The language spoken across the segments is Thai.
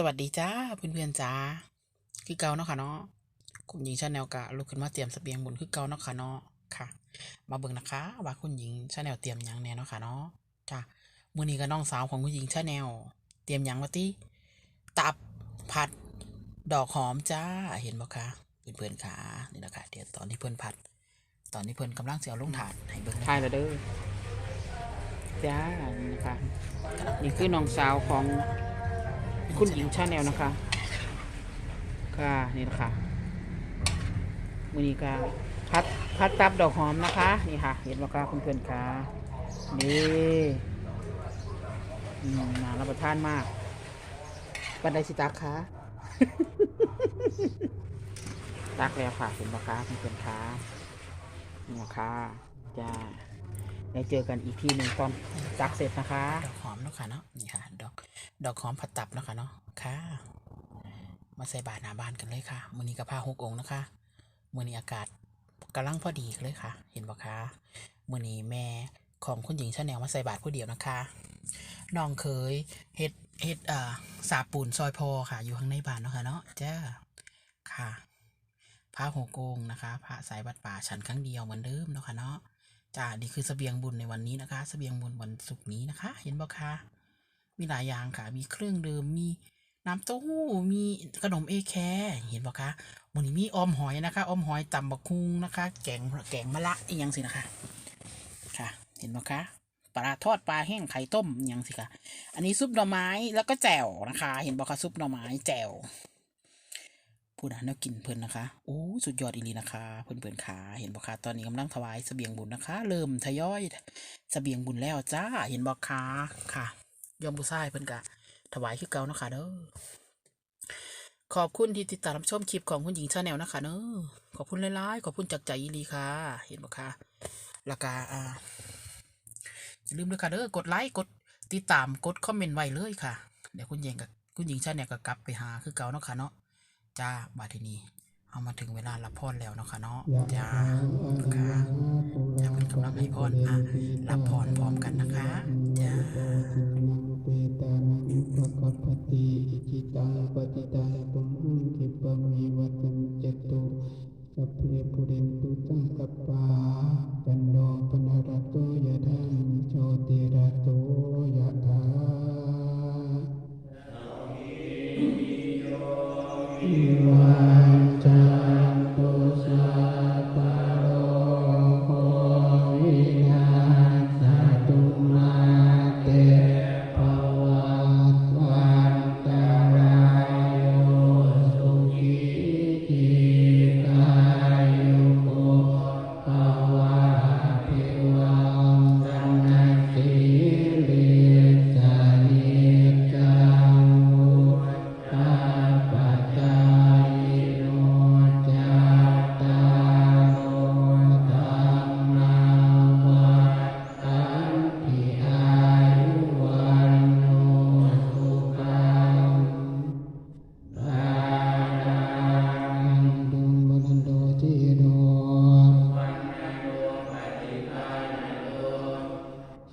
สวัสดีจ้าเพื่อนๆจ้าคือเกาเนาะค่ะเนาะคุณหญิงชาแนลกะลุกขึ้นมาเตรียมเสบียงบุญคือเกาเนาะค่ะเนาะค่ะ มาเบิ่งนะคะว่าคุณหญิงชาแนลเตรียมยังแน่เนาะค่ะเนาะจ้ามื้อนี้ก็น้องสาวของคุณหญิงชาแนลเตรียมยังว่าติตับผัดดอกหอมจ้าเห็นบ่คะเพื่อนๆค่ะนี่แหละค่ะเดี๋ยวตอนที่เพื่อนผัด ตอนนี้เพื่อนกำลังสิเอาลงถาดให้เบิ่งทายแล้วเด้อจ้านี่นะคะนี่คือน้องสาวของ คุณหญิงชาแนลนะคะ ค่ะนี่นะคะมือนี้ก็พัดพัดตับดอกหอมนะคะ นี่ค่ะ เห็นไหมคะเพื่อนๆค่ะนี่อืมน่ารับประทานมากบันไดสิตักคะตักแล้วค่ะเห็นไหมคะเพื่อนๆค่ะนี่นะคะจ้า ได้เจอกันอีกทีหนึ่งตอนตักเสร็จนะคะ ดอกหอมเนาะค่ะเนาะนี่ค่ะ ดอกดอกหอมผัดตับเนาะค่ะเนาะค่ะ มาใส่บาตรหน้าบ้านกันเลยค่ะมือนี้กับผ้าหกองค์นะคะมือนี้อากาศกำลังพอดีเลยค่ะ เห็นบ่คะมือนี้แม่ของคุณหญิงชาแนลมาใส่บาตรผู้เดียวนะคะน้องเคยเฮ็ดเฮ็ดอ่าสาปูนซอยพอค่ะ อยู่ข้างในบ้านเนาะค่ะเนาะจ้าค่ะผ้าหกองค์นะคะ พระสายวัดป่าฉันครั้งเดียวเหมือนเดิมเนาะค่ะเนาะ จ้านี่คือเสบียงบุญในวันนี้นะคะเสบียงบุญวันศุกร์นี้นะคะ เห็นบ่คะมีหลายอย่างค่ะ มีเครื่องดื่มมีน้ำเต้าหู้มีขนมเอแคร์เห็นปะคะวันนี้มีอมหอยนะคะอมหอยตำบักคุงนะคะ แกงแกงมะละอีกอย่างสินะคะ ค่ะ เห็นปะคะปลาทอดปลาแห้งไข่ต้มอย่างสิคะอันนี้ซุปหน่อไม้แล้วก็แจ่วนะคะ เห็นปะคะซุปหน่อไม้แจ่ว ผู้นั้นน่ากินเพลินนะคะโอ้สุดยอดอีหลีนะคะ เพื่อนเพื่อนขาเห็นบอกคะตอนนี้กำลังถวายเสบียงบุญนะคะ เริ่มทยอยเสบียงบุญแล้วจ้าเห็นบอกคะค่ะ ยอมบุษายเพิ่นกะถวายคือเก่าเนาะค่ะเด้อขอบคุณที่ติดตามรับชมคลิปของคุณหญิงชาแนลนะคะเนอะขอบคุณหลายๆขอบคุณจากใจอีลีค่ะ เห็นบ่คะแล้วก็อ่าอย่าลืมด้วยค่ะเด้อกดไลค์กดติดตามกดคอมเมนต์ไว้เลยค่ะ เดี๋ยวคุณหญิงกับคุณหญิงชาแนลก็กลับไปหาคือเก่าเนาะค่ะเนาะ จ้าบาดทีนี้เอามาถึงเวลารับพรแล้วเนาะค่ะเนาะจ้าค่ะจ้าเป็นกำลังให้พรอะรับพรพร้อมกันนะคะจ้าเปตานังอุปกัปปติอิจิตังปฏิตังตุมหังคิปะเมวัตันจตุสัพเพปุเรนตุสังกปปาจันโนปนรตโตยะธามิโชติ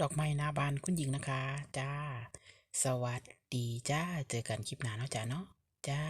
ดอกไม้หน้าบ้านคุณหญิงนะคะ จ้า สวัสดีจ้า เจอกันคลิปหน้าเนาะจ้าเนาะจ้า